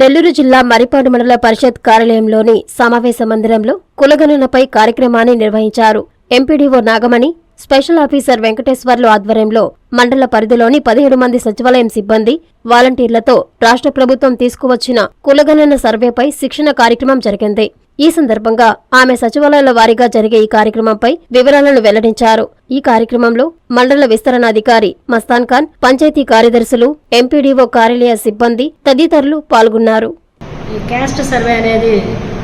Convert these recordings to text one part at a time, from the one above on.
నెల్లూరు జిల్లా మరిపాడు మండల పరిషత్ కార్యాలయంలోని సమావేశ మందిరంలో కులగణనపై కార్యక్రమాన్ని నిర్వహించారు. MPDO Nagamani special officer Venkateswarlu ఆధ్వర్యంలో మండల పరిధిలోని పదిహేడు మంది సచివాలయం సిబ్బంది వాలంటీర్లతో రాష్ట్ర ప్రభుత్వం తీసుకువచ్చిన కులగణన సర్వేపై శిక్షణ కార్యక్రమం జరిగింది. ఈ సందర్భంగా ఆమె సచివాలయాల వారీగా జరిగే ఈ కార్యక్రమంపై వివరాలను వెల్లడించారు. ఈ కార్యక్రమంలో మండల విస్తరణాధికారి మస్తాన్ ఖాన్ పంచాయతీ కార్యదర్శులు ఎంపీడీఓ కార్యాలయ సిబ్బంది తదితరులు పాల్గొన్నారు. ఈ క్యాస్ట్ సర్వే అనేది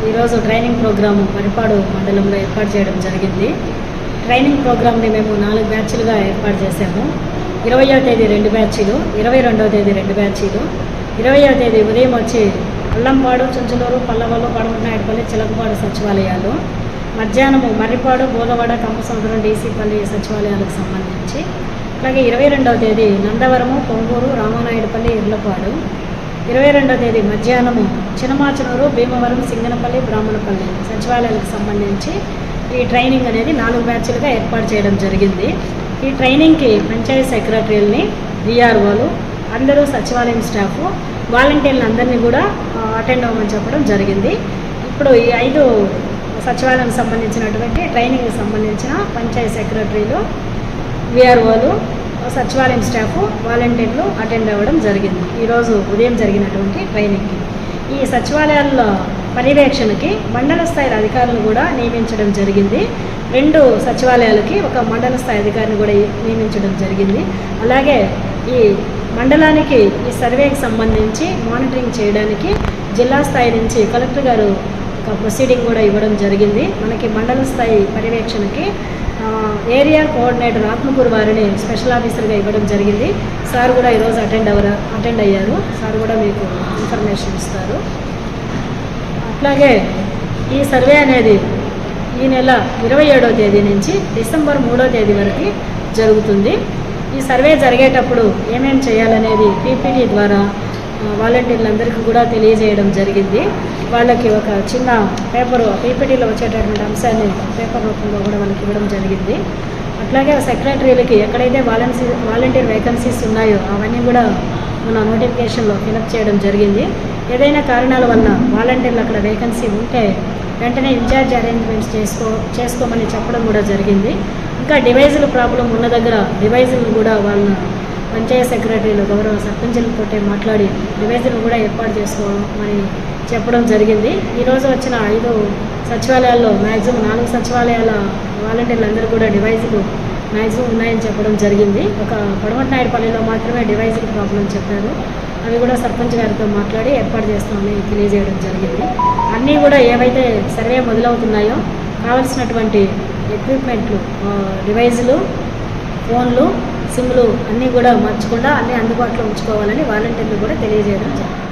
ఈరోజు ట్రైనింగ్ ప్రోగ్రామ్ పరిపాడు మండలంలో ఏర్పాటు చేయడం జరిగింది. ట్రైనింగ్ ప్రోగ్రామ్ని మేము నాలుగు బ్యాచ్లుగా ఏర్పాటు చేశాము. ఇరవయో తేదీ రెండు బ్యాచ్లు ఇరవై రెండవ తేదీ రెండు బ్యాచ్లు. ఇరవయో తేదీ ఉదయం వచ్చి అల్లంపాడు చుంచులూరు పల్లవలు పడమటినాయుడుపల్లి చిలకపాడు సచివాలయాలు. మధ్యాహ్నము మర్రిపాడు బోధవాడ కంపసముద్రం డీసీపల్లి సచివాలయాలకు సంబంధించి. అలాగే ఇరవై రెండవ తేదీ నందవరము పొంగూరు రామానాయుడుపల్లి ఇర్లపాడు ఇరవై రెండవ తేదీ మధ్యాహ్నము చినమాచనూరు భీమవరం సింగనపల్లి బ్రాహ్మణపల్లి సచివాలయాలకు సంబంధించి ఈ ట్రైనింగ్ అనేది నాలుగు బ్యాచ్లుగా ఏర్పాటు చేయడం జరిగింది. ఈ ట్రైనింగ్కి పంచాయతీ సెక్రటరీలని డిఆర్ఓలు అందరూ సచివాలయం స్టాఫ్ వాలంటీర్లు అందరినీ కూడా అటెండ్ అవ్వమని చెప్పడం జరిగింది. ఇప్పుడు ఈ ఐదు సచివాలయం సంబంధించినటువంటి ట్రైనింగ్కి సంబంధించిన పంచాయతీ సెక్రటరీలు విఆర్ఓలు సచివాలయం స్టాఫ్ వాలంటీర్లు అటెండ్ అవ్వడం జరిగింది. ఈరోజు ఉదయం జరిగినటువంటి ట్రైనింగ్కి ఈ సచివాలయాల్లో పర్యవేక్షణకి మండల స్థాయి అధికారులను కూడా నియమించడం జరిగింది. రెండు సచివాలయాలకి ఒక మండల స్థాయి అధికారిని కూడా నియమించడం జరిగింది. అలాగే ఈ మండలానికి ఈ సర్వేకి సంబంధించి మానిటరింగ్ చేయడానికి జిల్లా స్థాయి నుంచి కలెక్టర్ గారు ఒక ప్రొసీడింగ్ కూడా ఇవ్వడం జరిగింది. మనకి మండల స్థాయి పర్యవేక్షణకి ఏరియా కోఆర్డినేటర్ ఆత్మకూరు వారిని స్పెషల్ ఆఫీసర్గా ఇవ్వడం జరిగింది. సార్ కూడా ఈరోజు అటెండ్ అవ్వరా అటెండ్ అయ్యారు. సార్ కూడా మీకు ఇన్ఫర్మేషన్ ఇస్తారు. అట్లాగే ఈ సర్వే అనేది ఈ నెల ఇరవై ఏడో తేదీ నుంచి డిసెంబర్ మూడో తేదీ వరకు జరుగుతుంది. ఈ సర్వే జరిగేటప్పుడు ఏమేమి చేయాలనేది పీపీటీ ద్వారా వాలంటీర్లందరికీ కూడా తెలియజేయడం జరిగింది. వాళ్ళకి ఒక చిన్న పేపరు పీపీటీలో వచ్చేటటువంటి అంశాన్ని పేపర్ రూపంలో కూడా వాళ్ళకి ఇవ్వడం జరిగింది. అట్లాగే సెక్రటరీలకి ఎక్కడైతే వాలంటీ వాలంటీర్ వేకెన్సీస్ ఉన్నాయో అవన్నీ కూడా మన నోటిఫికేషన్లో ఫిలప్ చేయడం జరిగింది. ఏదైనా కారణాల వల్ల వాలంటీర్లు అక్కడ వేకెన్సీ ఉంటే వెంటనే ఇన్ఛార్జ్ అరేంజ్మెంట్స్ చేసుకో చేసుకోమని చెప్పడం కూడా జరిగింది. ఇంకా డివైజుల ప్రాబ్లం ఉన్న దగ్గర డివైజులను కూడా వాళ్ళ పంచాయత్ సెక్రటరీలు గౌరవ సర్పంచులతో మాట్లాడి డివైజులు కూడా ఏర్పాటు చేసుకోమని చెప్పడం జరిగింది. ఈరోజు వచ్చిన ఐదు సచివాలయాల్లో మ్యాక్సిమం నాలుగు సచివాలయాల వాలంటీర్లు అందరూ కూడా డివైజులు మ్యాక్సిమం ఉన్నాయని చెప్పడం జరిగింది. ఒక పడమటినాయుడుపల్లిలో మాత్రమే డివైజుల ప్రాబ్లం చెప్పారు. అవి కూడా సర్పంచ్ గారితో మాట్లాడి ఏర్పాటు చేస్తామని తెలియజేయడం జరిగింది. అన్నీ కూడా ఏవైతే సర్వే మొదలవుతున్నాయో కావలసినటువంటి ఎక్విప్మెంట్లు డివైజులు ఫోన్లు సిమ్లు అన్నీ కూడా మార్చకుండా అన్నీ అందుబాటులో ఉంచుకోవాలని వాలంటీర్లు కూడా తెలియజేయడం జరిగింది.